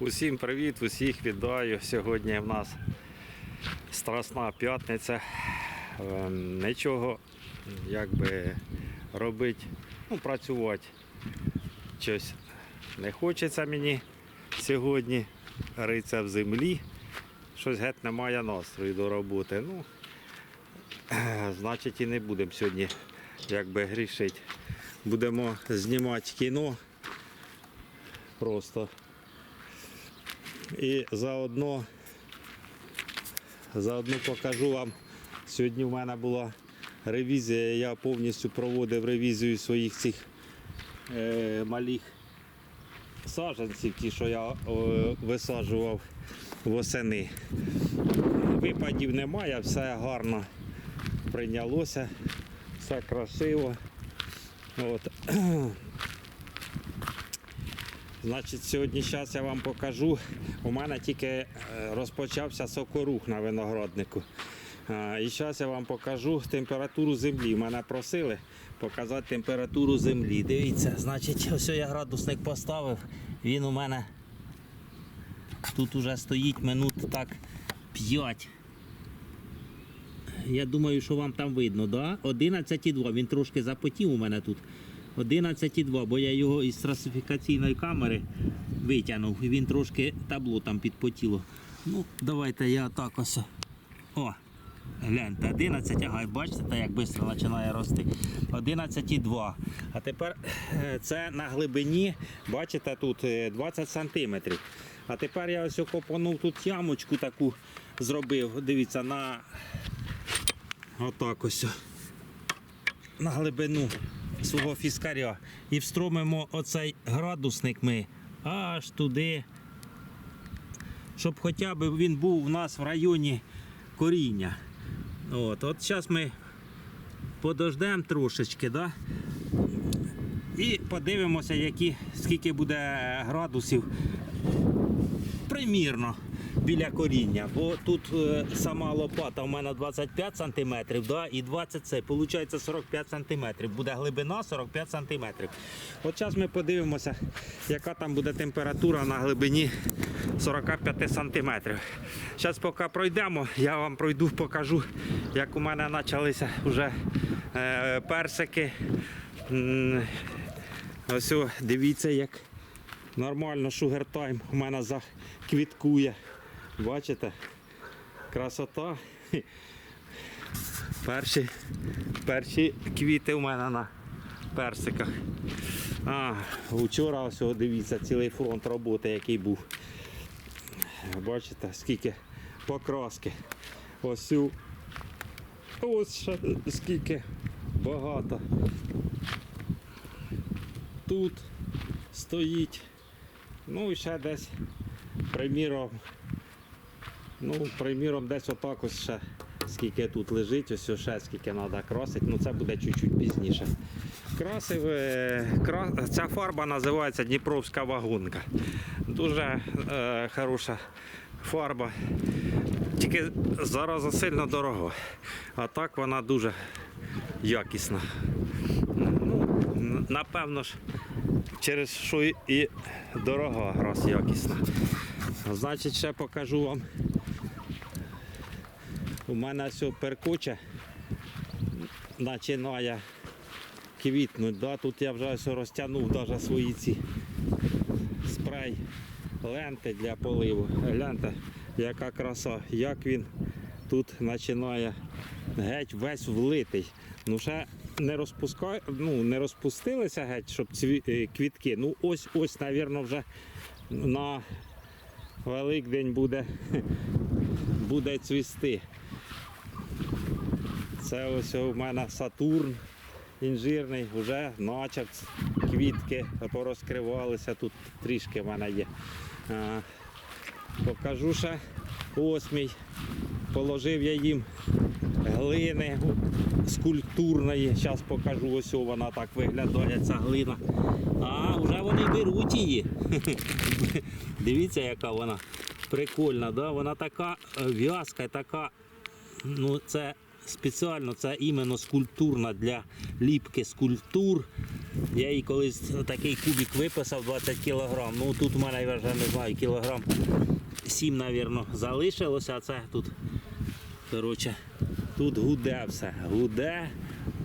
Усім привіт, усіх вітаю. Сьогодні в нас Страсна п'ятниця. Е, Нічого якби робити, ну, працювати. Щось не хочеться мені сьогодні. Риться в землі. Щось геть немає настрою до роботи. Ну, значить і не будемо сьогодні якби грішити. Будемо знімати кіно. Просто і заодно, заодно покажу вам. Сьогодні в мене була ревізія, я повністю проводив ревізію своїх цих е, малих саджанців, ті, що я е, висаджував восени. Випадів немає, все гарно прийнялося, все красиво. От. Значить, сьогодні зараз я вам покажу. У мене тільки е, розпочався сокорух на винограднику. І зараз я вам покажу температуру землі. Мене просили показати температуру землі. Дивіться, значить, ось я градусник поставив. Він у мене тут уже стоїть минут так 5. Я думаю, що вам там видно, да? 11,2. Він трошки запотів у мене тут. 11,2, бо я його із трасифікаційної камери витягнув. І він трошки табло там підпотіло. Ну, давайте я так ось. О, гляньте, 11, ага, бачите, та як швидко починає рости. 11,2. А тепер е, це на глибині, бачите, тут е, 20 сантиметрів. А тепер я ось окопанув тут ямочку таку зробив. Дивіться, на отак ось на глибину свого фіскаря і встромимо оцей градусник ми аж туди, щоб хоча б він був у нас в районі коріння. От, от зараз ми подождемо трошечки, да? і подивимося, які, скільки буде градусів примірно біля коріння. Бо тут е, сама лопата у мене 25 см, да, і 20 це, виходить 45 см. Буде глибина 45 см. От зараз ми подивимося, яка там буде температура на глибині 45 см. Зараз поки пройдемо, я вам пройду, покажу, як у мене почалися вже е, персики. Ось дивіться, як нормально шугертайм у мене заквіткує. Бачите? Красота. Перші, перші квіти у мене на персиках. А, вчора ось дивіться, цілий фронт роботи, який був. Бачите, скільки покраски. Ось. Ось ще скільки багато. Тут стоїть. Ну і ще десь, приміром, ну, приміром, десь отак ось ще скільки тут лежить, ось ще скільки треба красити, ну це буде чуть-чуть пізніше. Красив, е, кра... Ця фарба називається Дніпровська вагонка. Дуже е, хороша фарба. Тільки зараз сильно дорого. А так вона дуже якісна. Ну, напевно ж, через що і дорога раз якісна. Значить, ще покажу вам. У мене все перкоче починає квітнути. Да? Тут я вже все розтягнув навіть свої ці спрей ленти для поливу. Гляньте, яка краса, як він тут починає геть весь влитий. Ну ще не розпускай, ну, не розпустилися геть, щоб цві, е, квітки. Ну ось ось, мабуть, вже на Великдень буде, буде цвісти. Це ось у мене Сатурн інжирний, вже почав квітки порозкривалися. Тут трішки в мене є. Покажу ще осмій. Положив я їм глини скульптурної. Зараз покажу, ось вона так виглядає, ця глина. А, вже вони беруть її. Дивіться, яка вона прикольна, да? вона така е, в'язка, така, ну це спеціально це іменно скульптурна для ліпки скульптур. Я їй колись такий кубик виписав 20 кг. Ну тут у мене я вже не знаю, кілограм 7, мабуть, залишилося, а це тут. Коротше, тут гуде все. Гуде.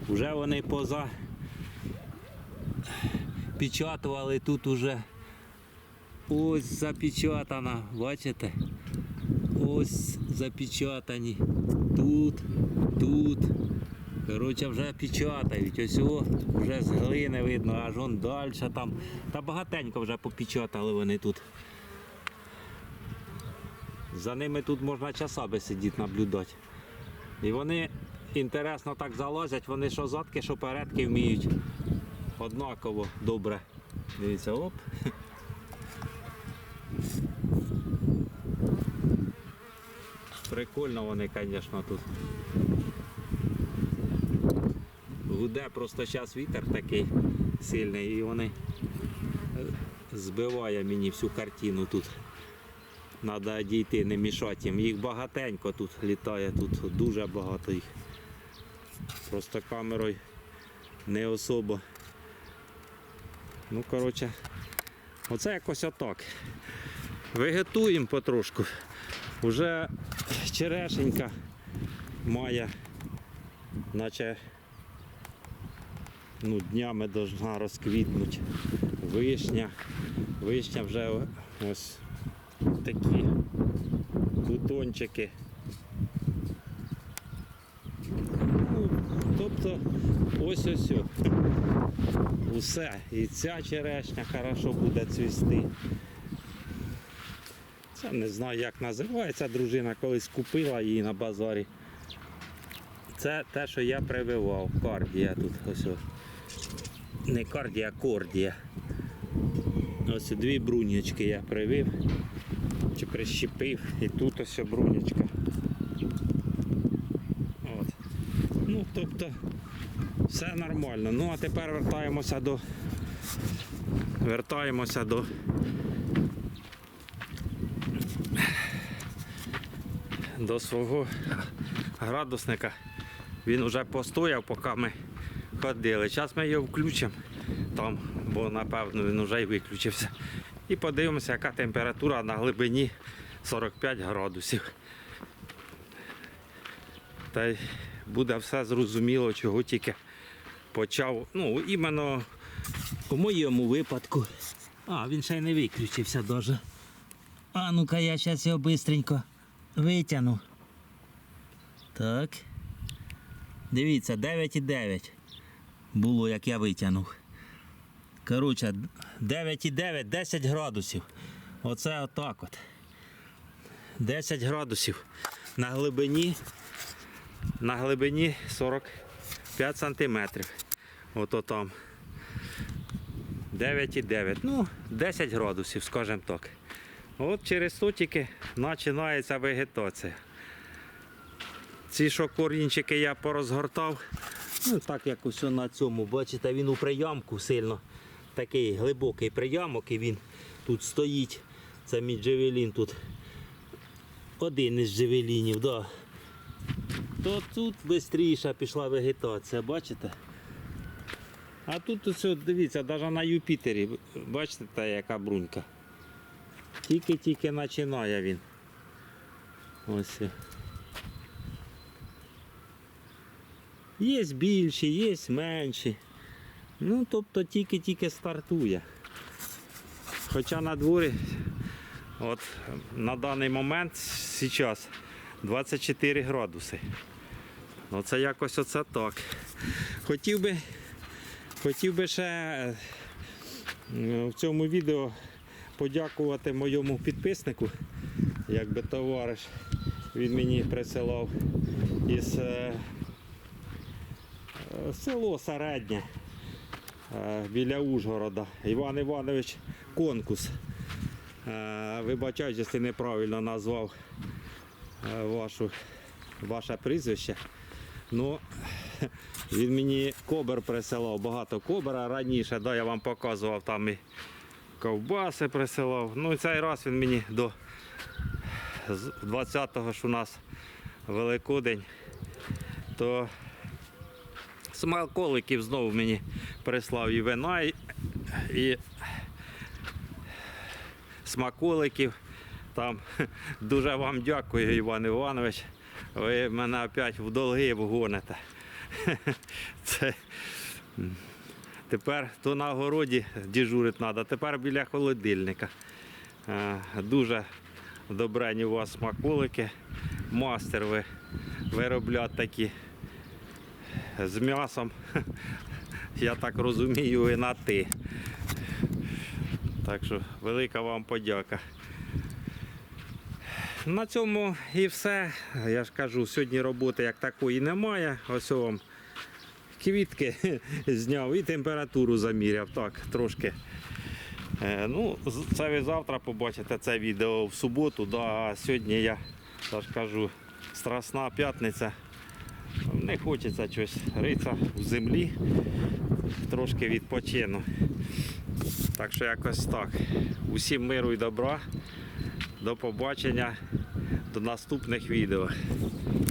Вже вони поза печатували тут уже ось запечатана, бачите? Ось запечатані. Тут, тут. Коротше, вже печатають. Ось о, вже з глини видно, аж он далі там. Та багатенько вже попечатали вони тут. За ними тут можна часами сидіти наблюдати. І вони інтересно так залазять, вони що задки, що передки вміють. Однаково добре. Дивіться, оп. Прикольно вони, звісно, тут. Гуде просто зараз вітер такий сильний і вони збиває мені всю картину тут. Треба дійти, не мішати їм. Їх багатенько тут літає, тут дуже багато їх. Просто камерою не особо. Ну, коротше, оце якось отак. Вегетуємо потрошку. Уже черешенька має, наче ну, днями должна розквітнути. Вишня. Вишня вже ось такі бутончики. Ну, тобто ось ось. Усе. І ця черешня хорошо буде цвісти. Це не знаю, як називається. Дружина колись купила її на базарі. Це те, що я прививав. Кардія тут. Ось. о. Не кардія, а кордія. Ось дві брунячки я привив чи прищепив. І тут ось брунячка. От. Ну, тобто, все нормально. Ну а тепер вертаємося до. Вертаємося до до свого градусника. Він вже постояв, поки ми ходили. Зараз ми його включимо там, бо напевно він вже й виключився. І подивимося, яка температура на глибині 45 градусів. Та й буде все зрозуміло, чого тільки почав. Ну, іменно у моєму випадку. А, він ще й не виключився даже. А ну-ка я зараз його бистренько витягну. Так. Дивіться, 9,9 було, як я витягнув. Коротше, 9,9, 10 градусів. Оце отак от. 10 градусів. На глибині, на глибині 45 сантиметрів. Ото там. 9,9. Ну, 10 градусів, скажімо так. От через то тільки починається вегетація. Ці що корінчики я порозгортав. Ну, так як ось на цьому, бачите, він у приямку сильно. Такий глибокий приямок і він тут стоїть. Це мій джевелін тут. Один із джевелінів, да. То тут швидше пішла вегетація, бачите? А тут ось, дивіться, навіть на Юпітері, бачите, та яка брунька. Тільки-тільки починає він. Ось. Є більші, є менші. Ну, тобто тільки-тільки стартує. Хоча на дворі, от на даний момент зараз 24 градуси. Оце якось оце так. Хотів би, хотів би ще е, в цьому відео подякувати моєму підписнику, якби товариш. Він мені присилав із е, е, село Середнє е, біля Ужгорода. Іван Іванович Конкус. Е, Вибачаюсь, якщо неправильно назвав е, вашу, ваше прізвище. Ну, він мені кобер присилав, багато кобера раніше, да, я вам показував там і ковбаси присилав. Ну і цей раз він мені до 20-го ж у нас Великодень. то смаколиків знову мені прислав і вина, і, смаколиків. Там дуже вам дякую, Іван Іванович. Ви мене опять в долги вгоните. Це... Тепер то на городі дежурити треба, тепер біля холодильника. Е, Дуже добрені у вас смаколики. Мастер ви виробляти такі з м'ясом. Я так розумію, і на ти. Так що велика вам подяка. На цьому і все. Я ж кажу, сьогодні роботи як такої немає. Ось вам квітки зняв і температуру заміряв. Так, трошки. Е, Ну, це ви завтра побачите це відео в суботу. Да, а сьогодні я, ж кажу, страсна п'ятниця. Не хочеться щось ритися в землі, трошки відпочину. Так що якось так. Усім миру і добра. До побачення, до наступних відео.